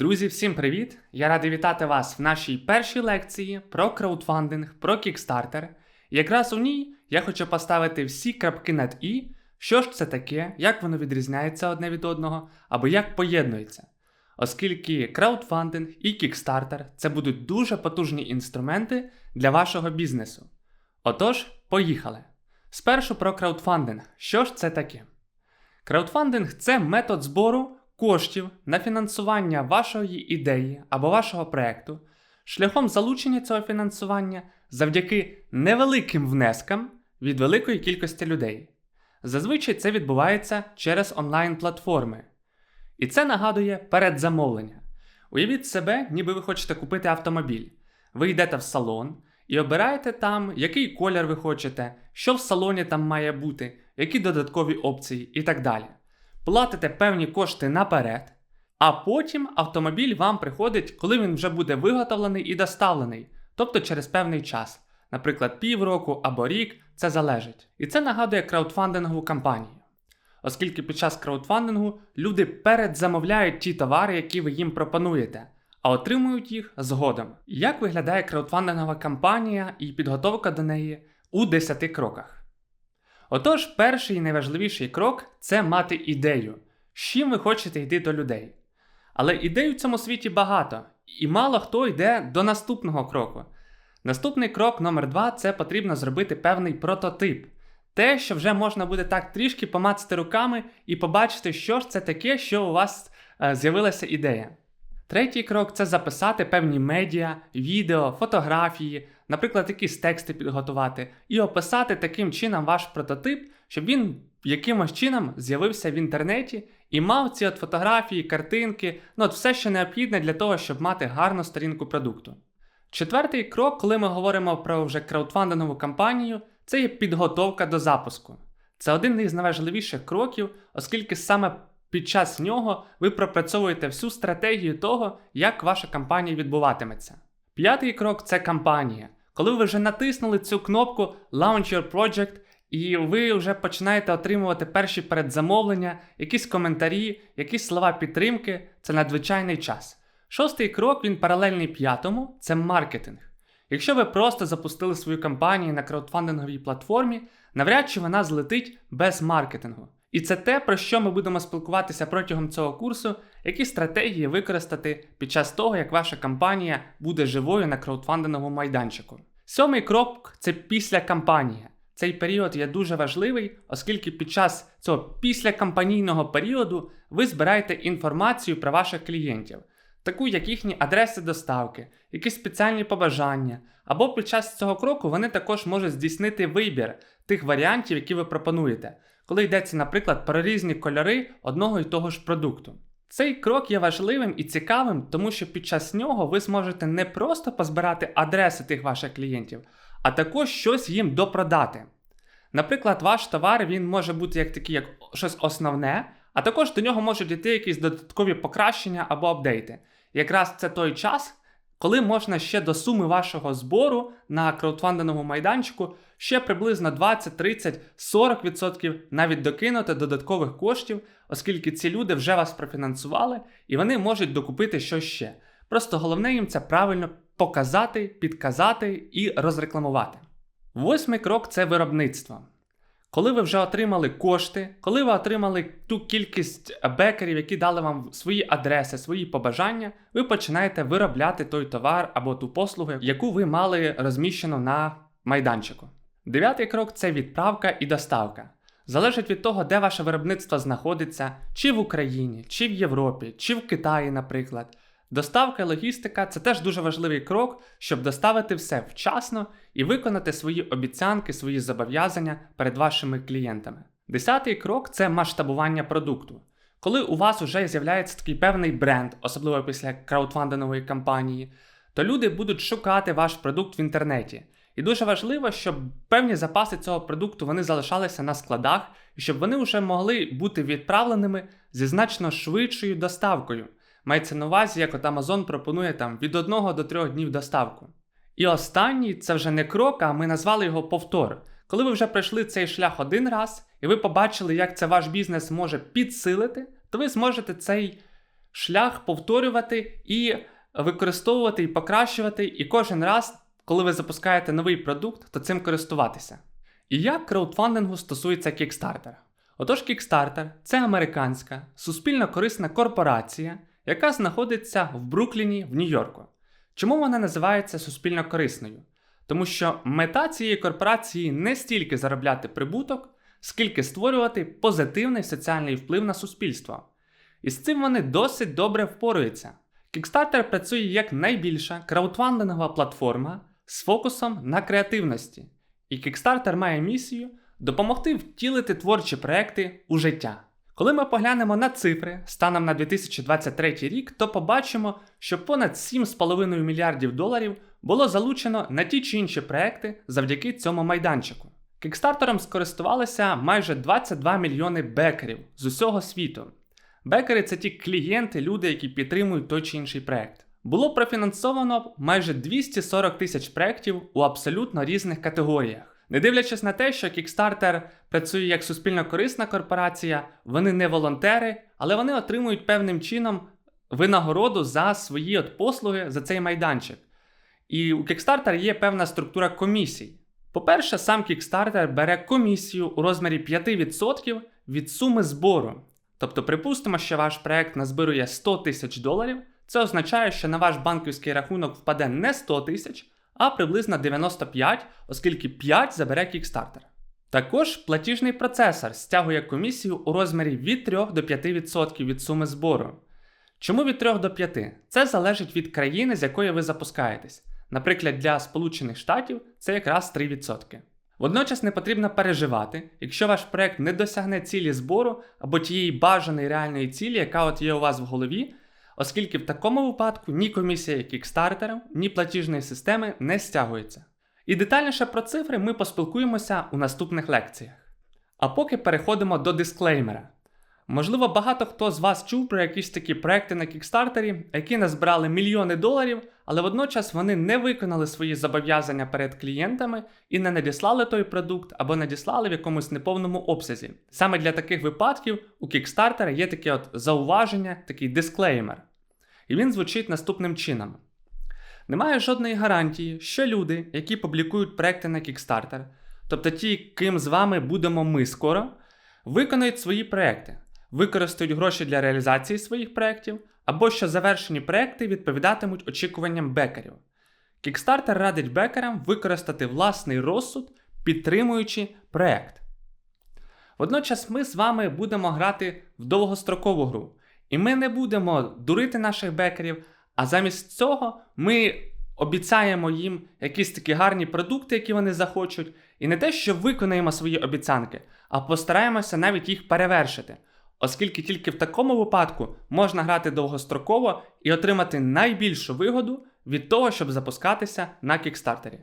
Друзі, всім привіт! Я радий вітати вас в нашій першій лекції про краудфандинг, про. І якраз у ній я хочу поставити всі крапки над І, що ж це таке, як воно відрізняється одне від одного, або як поєднується. Оскільки краудфандинг і Kickstarter це будуть дуже потужні інструменти для вашого бізнесу. Отож, поїхали. Спершу про краудфандинг. Що ж це таке? Краудфандинг це метод збору коштів на фінансування вашої ідеї або вашого проекту, шляхом залучення цього фінансування завдяки невеликим внескам від великої кількості людей. Зазвичай це відбувається через онлайн-платформи. І це нагадує передзамовлення. Уявіть себе, ніби ви хочете купити автомобіль. Ви йдете в салон і обираєте там, який колір ви хочете, що в салоні там має бути, які додаткові опції і так далі. Платите певні кошти наперед, а потім автомобіль вам приходить, коли він вже буде виготовлений і доставлений, тобто через певний час, наприклад, півроку або рік, це залежить. І це нагадує краудфандингову кампанію. Оскільки під час краудфандингу люди передзамовляють ті товари, які ви їм пропонуєте, а отримують їх згодом. Як виглядає краудфандингова кампанія і підготовка до неї у 10 кроках? Отож, перший і найважливіший крок це мати ідею, з чим ви хочете йти до людей. Але ідей у цьому світі багато, і мало хто йде до наступного кроку. Наступний крок номер два це потрібно зробити певний прототип. Те, що вже можна буде так трішки помацати руками і побачити, що ж це таке, що у вас е, з'явилася ідея. Третій крок це записати певні медіа, відео, фотографії, наприклад, якісь тексти підготувати, і описати таким чином ваш прототип, щоб він якимось чином з'явився в інтернеті і мав ці от фотографії, картинки, ну от все, що необхідне для того, щоб мати гарну сторінку продукту. Четвертий крок, коли ми говоримо про вже краудфандингову кампанію, це є підготовка до запуску. Це один із найважливіших кроків, оскільки саме під час нього ви пропрацьовуєте всю стратегію того, як ваша кампанія відбуватиметься. П'ятий крок це кампанія. Коли ви вже натиснули цю кнопку Launch Your Project, і ви вже починаєте отримувати перші передзамовлення, якісь коментарі, якісь слова підтримки, це надзвичайний час. Шостий крок, він паралельний п'ятому це маркетинг. Якщо ви просто запустили свою кампанію на краудфандинговій платформі, навряд чи вона злетить без маркетингу. І це те, про що ми будемо спілкуватися протягом цього курсу, які стратегії використати під час того, як ваша кампанія буде живою на краудфандинговому майданчику. Сьомий крок це після кампанії. Цей період є дуже важливий, оскільки під час цього післякампанійного періоду ви збираєте інформацію про ваших клієнтів, таку як їхні адреси доставки, якісь спеціальні побажання, або під час цього кроку вони також можуть здійснити вибір тих варіантів, які ви пропонуєте коли йдеться, наприклад, про різні кольори одного і того ж продукту. Цей крок є важливим і цікавим, тому що під час нього ви зможете не просто позбирати адреси тих ваших клієнтів, а також щось їм допродати. Наприклад, ваш товар він може бути як такий, як щось основне, а також до нього можуть йти якісь додаткові покращення або апдейти. якраз це той час, коли можна ще до суми вашого збору на краудфандинговому майданчику ще приблизно 20, 30, 40% навіть докинути додаткових коштів, оскільки ці люди вже вас профінансували і вони можуть докупити щось ще. Просто головне їм це правильно показати, підказати і розрекламувати. Восьмий крок це виробництво. Коли ви вже отримали кошти, коли ви отримали ту кількість бекерів, які дали вам свої адреси, свої побажання, ви починаєте виробляти той товар або ту послугу, яку ви мали розміщено на майданчику. Дев'ятий крок це відправка і доставка. Залежить від того, де ваше виробництво знаходиться, чи в Україні, чи в Європі, чи в Китаї, наприклад. Доставка логістика це теж дуже важливий крок, щоб доставити все вчасно і виконати свої обіцянки, свої зобов'язання перед вашими клієнтами. Десятий крок це масштабування продукту. Коли у вас вже з'являється такий певний бренд, особливо після краудфандингової кампанії, то люди будуть шукати ваш продукт в інтернеті. І дуже важливо, щоб певні запаси цього продукту вони залишалися на складах, і щоб вони вже могли бути відправленими зі значно швидшою доставкою. Мається на увазі, як от Amazon пропонує там від 1 до 3 днів доставку. І останній це вже не крок, а ми назвали його повтор. Коли ви вже пройшли цей шлях один раз, і ви побачили, як це ваш бізнес може підсилити, то ви зможете цей шлях повторювати і використовувати і покращувати, і кожен раз, коли ви запускаєте новий продукт, то цим користуватися. І як краудфандингу стосується Kickstarter? Отож, Kickstarter – це американська суспільно корисна корпорація, яка знаходиться в Брукліні в Нью-Йорку. Чому вона називається суспільно корисною? Тому що мета цієї корпорації не стільки заробляти прибуток, скільки створювати позитивний соціальний вплив на суспільство. І з цим вони досить добре впораються. Kickstarter працює як найбільша краудфандингова платформа з фокусом на креативності. І Kickstarter має місію допомогти втілити творчі проекти у життя. Коли ми поглянемо на цифри станом на 2023 рік, то побачимо, що понад 7,5 мільярдів доларів було залучено на ті чи інші проекти завдяки цьому майданчику. Кікстартером скористувалися майже 22 мільйони бекерів з усього світу. Бекери це ті клієнти, люди, які підтримують той чи інший проект. Було профінансовано майже 240 тисяч проєктів у абсолютно різних категоріях. Не дивлячись на те, що Kickstarter працює як суспільно корисна корпорація, вони не волонтери, але вони отримують певним чином винагороду за свої от послуги за цей майданчик. І у Kickstarter є певна структура комісій. По-перше, сам Kickstarter бере комісію у розмірі 5% від суми збору. Тобто, припустимо, що ваш проект назбирує 100 тисяч доларів. Це означає, що на ваш банківський рахунок впаде не 100 тисяч, а приблизно 95, оскільки 5 забере Kickstarter. Також платіжний процесор стягує комісію у розмірі від 3 до 5% від суми збору. Чому від 3 до 5? Це залежить від країни, з якої ви запускаєтесь. Наприклад, для Сполучених Штатів це якраз 3%. Водночас не потрібно переживати, якщо ваш проект не досягне цілі збору або тієї бажаної реальної цілі, яка от є у вас в голові, оскільки в такому випадку ні комісія Kickstarter, ні платіжної системи не стягується. І детальніше про цифри ми поспілкуємося у наступних лекціях. А поки переходимо до дисклеймера. Можливо, багато хто з вас чув про якісь такі проекти на Кікстартері, які назбирали мільйони доларів, але водночас вони не виконали свої зобов'язання перед клієнтами і не надіслали той продукт або надіслали в якомусь неповному обсязі. Саме для таких випадків у Kickstarter є таке от зауваження, такий дисклеймер. І він звучить наступним чином: немає жодної гарантії, що люди, які публікують проекти на Kickstarter, тобто ті, ким з вами будемо ми скоро, виконають свої проекти використають гроші для реалізації своїх проєктів, або що завершені проекти відповідатимуть очікуванням бекерів. Kickstarter радить бекерам використати власний розсуд, підтримуючи проект. Водночас ми з вами будемо грати в довгострокову гру, і ми не будемо дурити наших бекерів, а замість цього ми обіцяємо їм якісь такі гарні продукти, які вони захочуть, і не те, що виконаємо свої обіцянки, а постараємося навіть їх перевершити оскільки тільки в такому випадку можна грати довгостроково і отримати найбільшу вигоду від того, щоб запускатися на кікстартері.